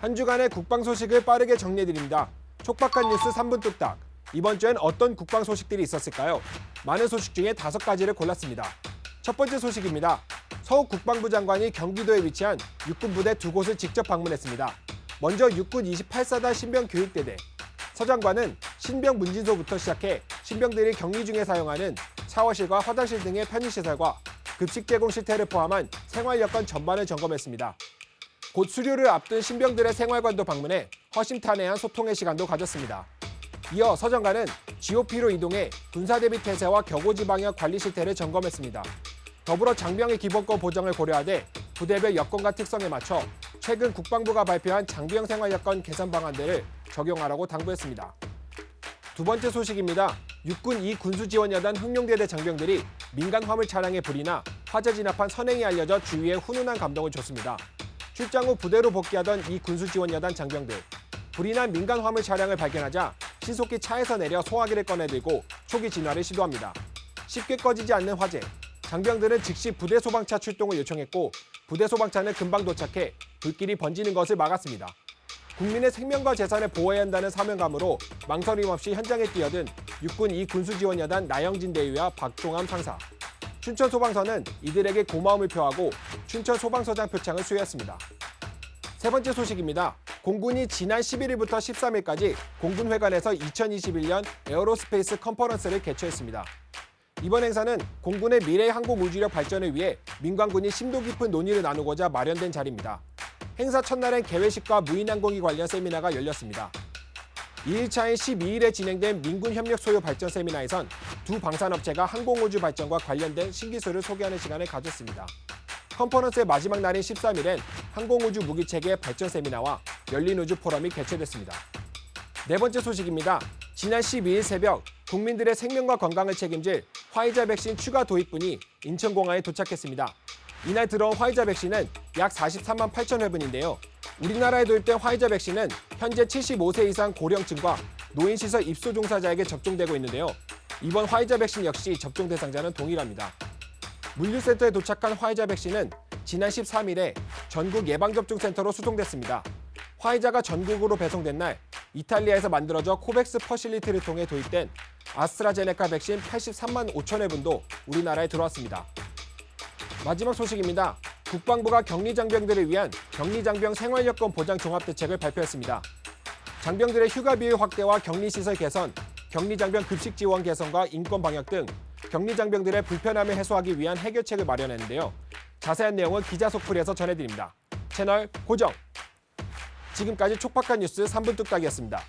한 주간의 국방 소식을 빠르게 정리해드립니다. 촉박한 뉴스 3분 뚝딱. 이번 주엔 어떤 국방 소식들이 있었을까요? 많은 소식 중에 다섯 가지를 골랐습니다. 첫 번째 소식입니다. 서욱 국방부 장관이 경기도에 위치한 육군 부대 두 곳을 직접 방문했습니다. 먼저 육군 28사단 신병 교육대대. 서 장관은 신병 문진소부터 시작해 신병들이 격리 중에 사용하는 샤워실과 화장실 등의 편의시설과 급식 제공 실태를 포함한 생활 여건 전반을 점검했습니다. 곧 수료를 앞둔 신병들의 생활관도 방문해 허심탄회한 소통의 시간도 가졌습니다. 이어 서 장관은 GOP로 이동해 군사대비 태세와 격오지 방역 관리 실태를 점검했습니다. 더불어 장병의 기본권 보장을 고려하되 부대별 여건과 특성에 맞춰 최근 국방부가 발표한 장병 생활 여건 개선 방안들을 적용하라고 당부했습니다. 두 번째 소식입니다. 육군 2 군수지원여단 흑룡대대 장병들이 민간 화물 차량의 불이나 화재 진압한 선행이 알려져 주위에 훈훈한 감동을 줬습니다. 출장 후 부대로 복귀하던 이 군수 지원 여단 장병들. 불이 난 민간 화물 차량을 발견하자 신속히 차에서 내려 소화기를 꺼내들고 초기 진화를 시도합니다. 쉽게 꺼지지 않는 화재. 장병들은 즉시 부대 소방차 출동을 요청했고 부대 소방차는 금방 도착해 불길이 번지는 것을 막았습니다. 국민의 생명과 재산을 보호해야 한다는 사명감으로 망설임 없이 현장에 뛰어든 육군 2 군수지원여단 나영진 대위와 박종함 상사. 춘천 소방서는 이들에게 고마움을 표하고 춘천 소방서장 표창을 수여했습니다. 세 번째 소식입니다. 공군이 지난 11일부터 13일까지 공군회관에서 2021년 에어로스페이스 컨퍼런스를 개최했습니다. 이번 행사는 공군의 미래 항공 우주력 발전을 위해 민간군이 심도 깊은 논의를 나누고자 마련된 자리입니다. 행사 첫날엔 개회식과 무인항공기 관련 세미나가 열렸습니다. 2일차인 12일에 진행된 민군 협력 소요 발전 세미나에선 두 방산업체가 항공우주 발전과 관련된 신기술을 소개하는 시간을 가졌습니다. 컨퍼런스의 마지막 날인 13일엔 항공우주 무기체계 발전 세미나와 열린 우주 포럼이 개최됐습니다. 네 번째 소식입니다. 지난 12일 새벽 국민들의 생명과 건강을 책임질 화이자 백신 추가 도입분이 인천공항에 도착했습니다. 이날 들어온 화이자 백신은 약 43만 8천 회분인데요. 우리나라에 도입된 화이자 백신은 현재 75세 이상 고령층과 노인시설 입소 종사자에게 접종되고 있는데요. 이번 화이자 백신 역시 접종 대상자는 동일합니다. 물류센터에 도착한 화이자 백신은 지난 13일에 전국 예방접종센터로 수송됐습니다. 화이자가 전국으로 배송된 날 이탈리아에서 만들어져 코백스 퍼실리티를 통해 도입된 아스트라제네카 백신 83만 5천 회분도 우리나라에 들어왔습니다. 마지막 소식입니다. 국방부가 격리 장병들을 위한 격리 장병 생활 여건 보장 종합 대책을 발표했습니다. 장병들의 휴가 비율 확대와 격리 시설 개선, 격리 장병 급식 지원 개선과 인권 방역 등 격리 장병들의 불편함을 해소하기 위한 해결책을 마련했는데요. 자세한 내용은 기자 속풀이에서 전해드립니다. 채널 고정. 지금까지 촉박한 뉴스 3분 뚝딱이었습니다.